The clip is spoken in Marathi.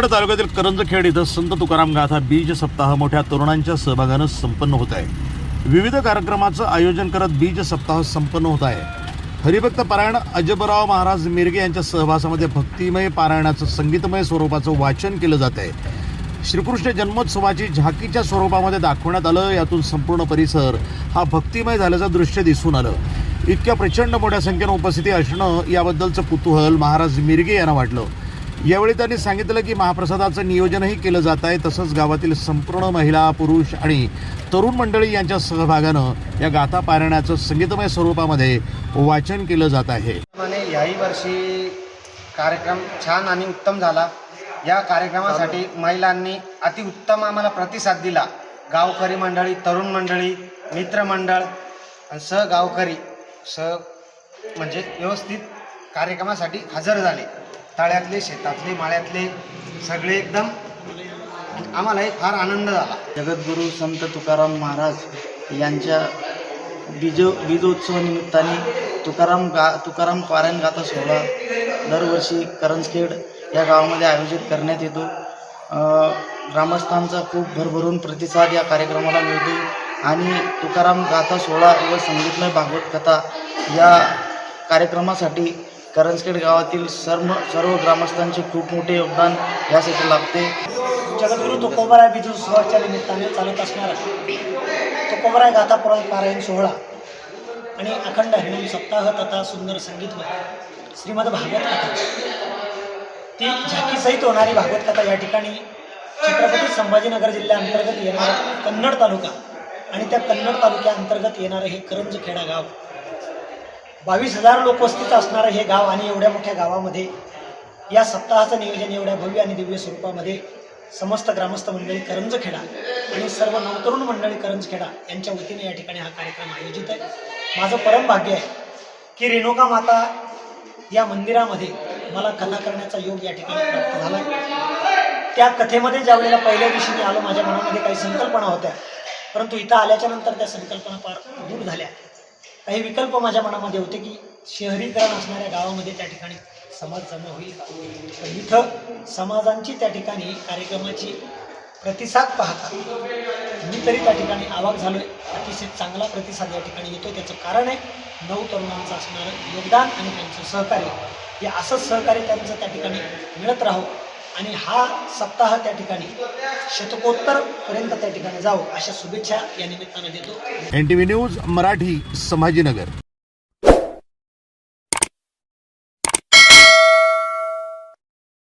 कन्नड तालुक्यातील करंजखेड इथं संत तुकाराम गाथा बीज सप्ताह मोठ्या तरुणांच्या सहभागानं संपन्न होत आहे. विविध कार्यक्रमाचं आयोजन करत बीज सप्ताह संपन्न होत आहे. हरिभक्त पारायण अजबराव महाराज मिरगे यांच्या सहवासामध्ये भक्तिमय पारायणाचं संगीतमय स्वरूपाचं वाचन केलं जात आहे. श्रीकृष्ण जन्मोत्सवाची झाकीच्या स्वरूपामध्ये दाखवण्यात आलं यातून संपूर्ण परिसर हा भक्तिमय झाल्याचं दृश्य दिसून आलं. इतक्या प्रचंड मोठ्या संख्येनं उपस्थिती असणं याबद्दलचं कुतूहल महाराज मिरगे यांना वाटलं. यावेळी त्यांनी सांगितलं की महाप्रसादाचं नियोजनही केलं जात आहे. तसंच गावातील संपूर्ण महिला पुरुष आणि तरुण मंडळी यांच्या सहभागानं या गाथा पारायणाचं संगीतमय स्वरूपामध्ये वाचन केलं जात आहे. याही वर्षी कार्यक्रम छान आणि उत्तम झाला. या कार्यक्रमासाठी महिलांनी अतिउत्तम आम्हाला प्रतिसाद दिला. गावकरी मंडळी तरुण मंडळी मित्रमंडळ आणि सहगावकरी सह म्हणजे व्यवस्थित कार्यक्रमासाठी हजर झाले. तळ्यातले शेतातले माळ्यातले सगळे एकदम. आम्हालाही फार आनंद झाला. जगद्गुरू संत तुकाराम महाराज यांच्या बीज बीजोत्सवानिमित्ताने तुकाराम गा तुकाराम पारायण गाथा सोहळा दरवर्षी करंजखेड या गावामध्ये आयोजित करण्यात येतो. ग्रामस्थांचा खूप भरभरून प्रतिसाद या कार्यक्रमाला मिळतो आणि तुकाराम गाथा सोहळा व संगीतमय भागवत कथा या कार्यक्रमासाठी करंजखेड गावातील सर्व सर्व ग्रामस्थांचे खूप मोठे योगदान यासाठी लाभते जगद्गुरु तुकोबराय बीजोत्सवाच्या निमित्ताने चालत असणारा तुकोबराय गाथा पारायण सोहळा आणि अखंड हिंदू सप्ताह तथा सुंदर संगीत श्रीमद भागवत कथा. ती झाकीसहित होणारी भागवत कथा या ठिकाणी छत्रपती संभाजीनगर जिल्ह्याअंतर्गत येणारा कन्नड तालुका आणि त्या कन्नड तालुक्याअंतर्गत येणारं हे करंजखेडा गाव. बावीस हजार लोकवस्तीचं असणारं हे गाव आणि एवढ्या मोठ्या गावामध्ये या सप्ताहाचं नियोजन एवढ्या भव्य आणि दिव्य स्वरूपामध्ये समस्त ग्रामस्थ मंडळी करंजखेडा आणि सर्व नवतरुण मंडळी करंजखेडा यांच्या वतीने या ठिकाणी हा कार्यक्रम आयोजित आहे. माझं परम भाग्य आहे की रेणुका माता या मंदिरामध्ये मला कथा करण्याचा योग या ठिकाणी प्राप्त झाला त्या कथेमध्ये ज्या वेळेला पहिल्या दिवशी मी आलो माझ्या मनामध्ये काही संकल्पना होत्या परंतु इथं आल्याच्यानंतर त्या संकल्पना फार दूर झाल्या. काही विकल्प माझ्या मनामध्ये होते की शहरीकरण असणाऱ्या गावामध्ये त्या ठिकाणी समाज जमा होईल का? पण इथं समाजांची त्या ठिकाणी कार्यक्रमाची प्रतिसाद पाहता. मी तरी त्या ठिकाणी आवाक झालोय. अतिशय चांगला प्रतिसाद या ठिकाणी येतो त्याचं कारण आहे नऊ तरुणांचं असणारं योगदान आणि त्यांचं सहकार्य. हे असंच सहकार्य त्यांचं त्या ठिकाणी मिळत राहो. आणि हा सप्ताह त्या ठिकाणी शतकोत्तर पर्यंत त्या ठिकाणी जावं अशा शुभेच्छा या निमित्तानं देतो. NTV news Marathi Sambhajinagar.